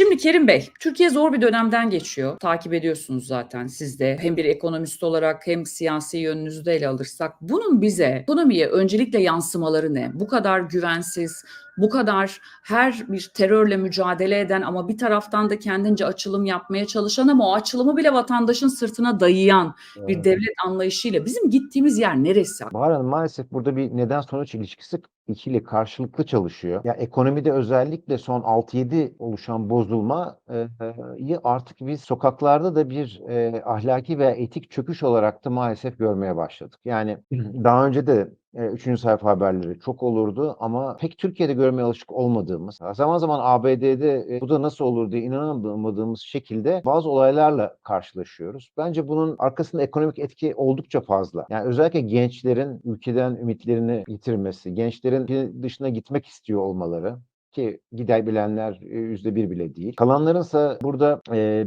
Şimdi Kerim Bey, Türkiye zor bir dönemden geçiyor. Takip ediyorsunuz zaten siz de. Hem bir ekonomist olarak hem siyasi yönünüzü de ele alırsak. Bunun bize ekonomiye öncelikle yansımaları ne? Bu kadar güvensiz, bu kadar her bir terörle mücadele eden ama bir taraftan da kendince açılım yapmaya çalışan ama o açılımı bile vatandaşın sırtına dayayan bir devlet anlayışıyla bizim gittiğimiz yer neresi? Bahar Hanım maalesef burada bir neden sonuç ilişkisi ikili karşılıklı çalışıyor. Ya ekonomide özellikle son 6-7 oluşan bozulmayı artık biz sokaklarda da bir e, ahlaki ve etik çöküş olarak da maalesef görmeye başladık. Yani daha önce de e, üçüncü sayfa haberleri çok olurdu ama pek Türkiye'de görmeye alışık olmadığımız, zaman zaman ABD'de e, bu da nasıl olur diye inanamadığımız şekilde bazı olaylarla karşılaşıyoruz. Bence bunun arkasında ekonomik etki oldukça fazla. Yani özellikle gençlerin ülkeden ümitlerini yitirmesi, gençlerin dışına gitmek istiyor olmaları ki gidebilenler e, yüzde bir bile değil. Kalanlarınsa burada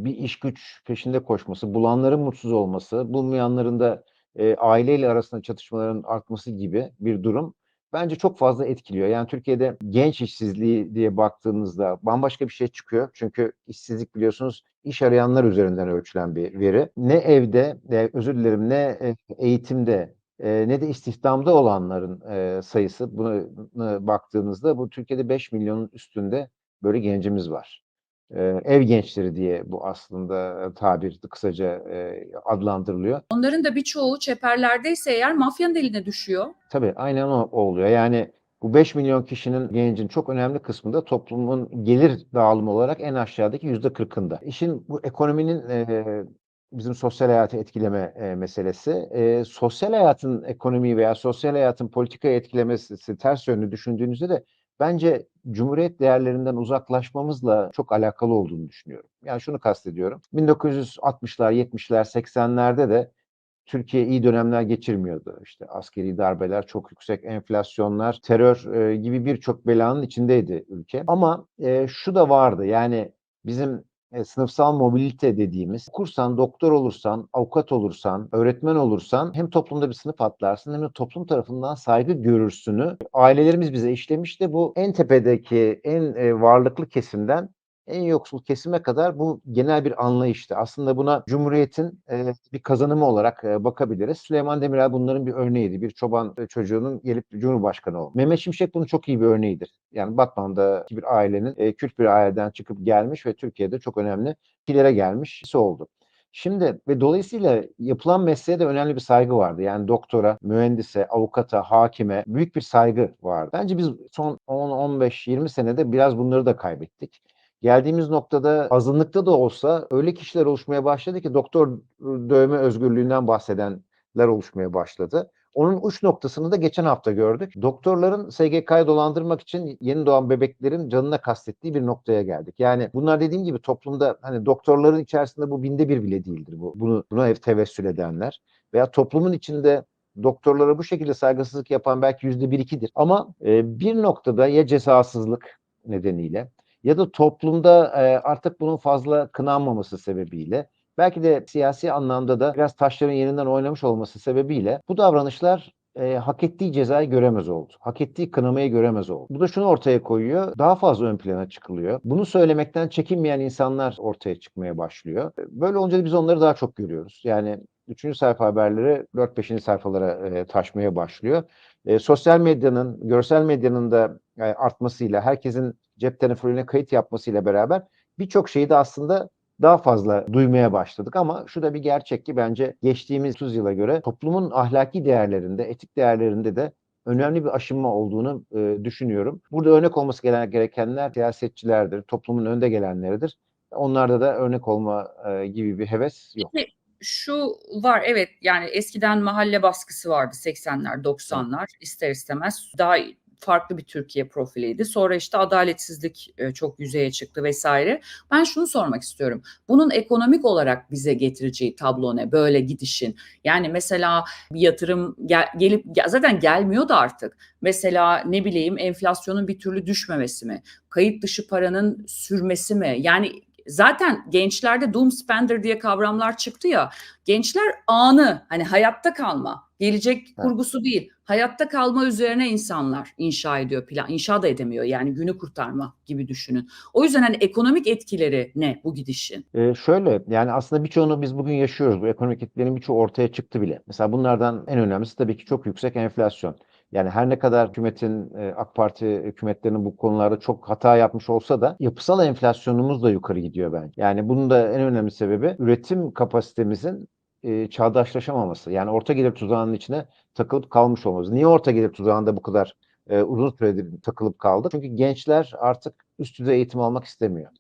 bir iş güç peşinde koşması, bulanların mutsuz olması, bulmayanların da e, aileyle arasında çatışmaların artması gibi bir durum bence çok fazla etkiliyor. Yani Türkiye'de genç işsizliği diye baktığınızda bambaşka bir şey çıkıyor. Çünkü işsizlik biliyorsunuz iş arayanlar üzerinden ölçülen bir veri. Ne evde, e, özür dilerim, ne e, eğitimde e, ne de istihdamda olanların e, sayısı buna baktığınızda bu Türkiye'de 5 milyonun üstünde böyle gencimiz var. Ev gençleri diye bu aslında tabir kısaca adlandırılıyor. Onların da birçoğu çeperlerdeyse eğer mafyanın eline düşüyor. Tabii aynen o oluyor. Yani bu 5 milyon kişinin gencin çok önemli kısmı da toplumun gelir dağılımı olarak en aşağıdaki yüzde 40'ında. İşin bu ekonominin e, bizim sosyal hayatı etkileme e, meselesi. E, sosyal hayatın ekonomiyi veya sosyal hayatın politikayı etkilemesi ters yönlü düşündüğünüzde de bence Cumhuriyet değerlerinden uzaklaşmamızla çok alakalı olduğunu düşünüyorum. Yani şunu kastediyorum. 1960'lar, 70'ler, 80'lerde de Türkiye iyi dönemler geçirmiyordu. İşte askeri darbeler, çok yüksek enflasyonlar, terör e, gibi birçok belanın içindeydi ülke. Ama e, şu da vardı yani bizim e, sınıfsal mobilite dediğimiz okursan, doktor olursan, avukat olursan, öğretmen olursan hem toplumda bir sınıf atlarsın hem de toplum tarafından saygı görürsünü ailelerimiz bize işlemişti. Bu en tepedeki, en e, varlıklı kesimden en yoksul kesime kadar bu genel bir anlayıştı. Aslında buna Cumhuriyet'in e, bir kazanımı olarak e, bakabiliriz. Süleyman Demirel bunların bir örneğiydi. Bir çoban e, çocuğunun gelip Cumhurbaşkanı oldu. Mehmet Şimşek bunun çok iyi bir örneğidir. Yani Batman'daki bir ailenin e, Kürt bir aileden çıkıp gelmiş ve Türkiye'de çok önemli kilere gelmiş oldu. Şimdi ve dolayısıyla yapılan mesleğe de önemli bir saygı vardı. Yani doktora, mühendise, avukata, hakime büyük bir saygı vardı. Bence biz son 10, 15, 20 senede biraz bunları da kaybettik. Geldiğimiz noktada azınlıkta da olsa öyle kişiler oluşmaya başladı ki doktor dövme özgürlüğünden bahsedenler oluşmaya başladı. Onun uç noktasını da geçen hafta gördük. Doktorların SGK'yı dolandırmak için yeni doğan bebeklerin canına kastettiği bir noktaya geldik. Yani bunlar dediğim gibi toplumda hani doktorların içerisinde bu binde bir bile değildir bu. Bunu buna ev tevessül edenler veya toplumun içinde doktorlara bu şekilde saygısızlık yapan belki yüzde bir ikidir. Ama e, bir noktada ya cezasızlık nedeniyle ya da toplumda e, artık bunun fazla kınanmaması sebebiyle belki de siyasi anlamda da biraz taşların yerinden oynamış olması sebebiyle bu davranışlar e, hak ettiği cezayı göremez oldu. Hak ettiği kınamayı göremez oldu. Bu da şunu ortaya koyuyor. Daha fazla ön plana çıkılıyor. Bunu söylemekten çekinmeyen insanlar ortaya çıkmaya başlıyor. Böyle olunca da biz onları daha çok görüyoruz. Yani üçüncü sayfa haberleri 4-5. sayfalara e, taşmaya başlıyor. E, sosyal medyanın, görsel medyanın da e, artmasıyla, herkesin cep telefonuna kayıt yapmasıyla beraber birçok şeyi de aslında daha fazla duymaya başladık ama şu da bir gerçek ki bence geçtiğimiz 30 yıla göre toplumun ahlaki değerlerinde, etik değerlerinde de önemli bir aşınma olduğunu e, düşünüyorum. Burada örnek olması gerekenler siyasetçilerdir, toplumun önde gelenleridir. Onlarda da örnek olma e, gibi bir heves yok. Şu var evet yani eskiden mahalle baskısı vardı 80'ler 90'lar ister istemez daha farklı bir Türkiye profiliydi. Sonra işte adaletsizlik e, çok yüzeye çıktı vesaire. Ben şunu sormak istiyorum. Bunun ekonomik olarak bize getireceği tablo ne? Böyle gidişin. Yani mesela bir yatırım gel, gelip zaten gelmiyor da artık. Mesela ne bileyim enflasyonun bir türlü düşmemesi mi? Kayıt dışı paranın sürmesi mi? Yani zaten gençlerde doom spender diye kavramlar çıktı ya. Gençler anı hani hayatta kalma gelecek kurgusu değil. Hayatta kalma üzerine insanlar inşa ediyor plan. İnşa da edemiyor yani günü kurtarma gibi düşünün. O yüzden hani ekonomik etkileri ne bu gidişin? Ee, şöyle yani aslında birçoğunu biz bugün yaşıyoruz. Bu ekonomik etkilerin birçoğu ortaya çıktı bile. Mesela bunlardan en önemlisi tabii ki çok yüksek enflasyon. Yani her ne kadar hükümetin, e, AK Parti hükümetlerinin bu konularda çok hata yapmış olsa da yapısal enflasyonumuz da yukarı gidiyor bence. Yani bunun da en önemli sebebi üretim kapasitemizin e, çağdaşlaşamaması. Yani orta gelir tuzağının içine takılıp kalmış olması. Niye orta gelir tuzağında bu kadar e, uzun süredir takılıp kaldı? Çünkü gençler artık üst düzey eğitim almak istemiyor.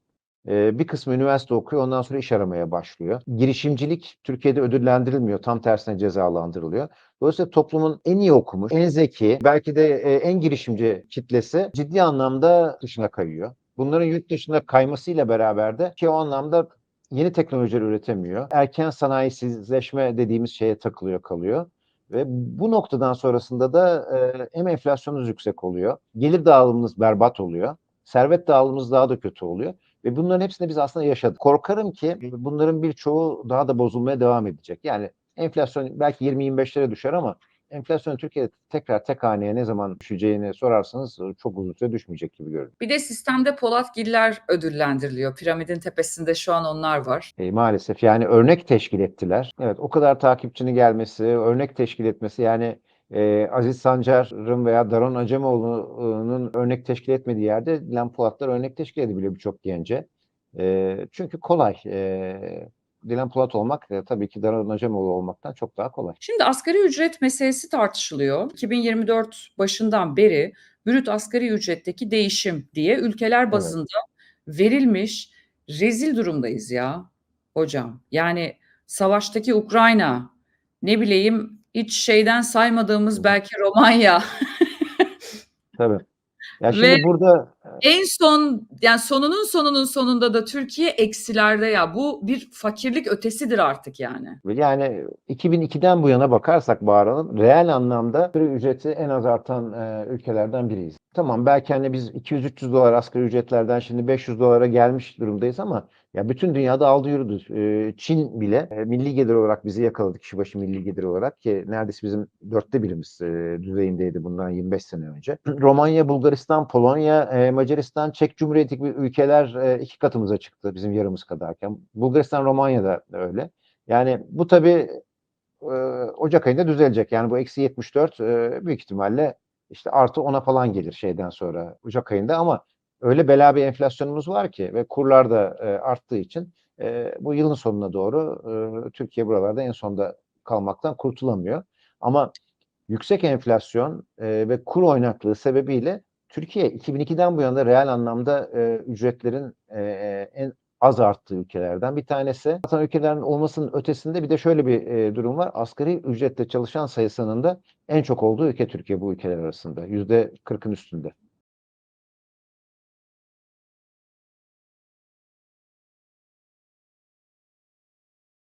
E, bir kısmı üniversite okuyor, ondan sonra iş aramaya başlıyor. Girişimcilik Türkiye'de ödüllendirilmiyor, tam tersine cezalandırılıyor. Dolayısıyla toplumun en iyi okumuş, en zeki, belki de e, en girişimci kitlesi ciddi anlamda dışına kayıyor. Bunların yurt dışına kaymasıyla beraber de ki o anlamda yeni teknolojiler üretemiyor. Erken sanayisizleşme dediğimiz şeye takılıyor kalıyor. Ve bu noktadan sonrasında da e, hem enflasyonumuz yüksek oluyor, gelir dağılımımız berbat oluyor, servet dağılımımız daha da kötü oluyor. Ve bunların hepsini biz aslında yaşadık. Korkarım ki bunların birçoğu daha da bozulmaya devam edecek. Yani enflasyon belki 20-25'lere düşer ama enflasyon Türkiye'de tekrar tek haneye ne zaman düşeceğini sorarsanız çok uzun süre düşmeyecek gibi görünüyor. Bir de sistemde Polatgiller ödüllendiriliyor. Piramidin tepesinde şu an onlar var. E, maalesef yani örnek teşkil ettiler. Evet o kadar takipçinin gelmesi, örnek teşkil etmesi yani e, Aziz Sancar'ın veya Daron Acemoğlu'nun örnek teşkil etmediği yerde Dilan Polatlar örnek teşkil edebiliyor birçok gence. E, çünkü kolay. E, Dilan Polat olmak e, tabii ki Daron Acemoğlu olmaktan çok daha kolay. Şimdi asgari ücret meselesi tartışılıyor. 2024 başından beri brüt asgari ücretteki değişim diye ülkeler bazında verilmiş rezil durumdayız ya hocam. Yani savaştaki Ukrayna, ne bileyim hiç şeyden saymadığımız belki Romanya. Tabii. Ya şimdi Ve burada en son yani sonunun sonunun sonunda da Türkiye eksilerde ya. Bu bir fakirlik ötesidir artık yani. Yani 2002'den bu yana bakarsak Bahar reel anlamda asgari ücreti en az artan e, ülkelerden biriyiz. Tamam belki hani biz 200-300 dolar asgari ücretlerden şimdi 500 dolara gelmiş durumdayız ama ya bütün dünyada aldı yürüdü. E, Çin bile e, milli gelir olarak bizi yakaladı kişi başı milli gelir olarak ki neredeyse bizim dörtte birimiz e, düzeyindeydi bundan 25 sene önce. Romanya, Bulgaristan, Polonya, e, Macaristan, Çek Cumhuriyeti gibi ülkeler iki katımıza çıktı bizim yarımız kadarken. Bulgaristan, Romanya da öyle. Yani bu tabii Ocak ayında düzelecek. Yani bu eksi 74 e, büyük ihtimalle işte artı 10'a falan gelir şeyden sonra Ocak ayında ama öyle bela bir enflasyonumuz var ki ve kurlar da e, arttığı için e, bu yılın sonuna doğru e, Türkiye buralarda en sonda kalmaktan kurtulamıyor. Ama yüksek enflasyon e, ve kur oynaklığı sebebiyle Türkiye 2002'den bu yana reel anlamda e, ücretlerin e, en az arttığı ülkelerden bir tanesi. Zaten ülkelerin olmasının ötesinde bir de şöyle bir e, durum var. Asgari ücretle çalışan sayısının da en çok olduğu ülke Türkiye bu ülkeler arasında. Yüzde 40'ın üstünde.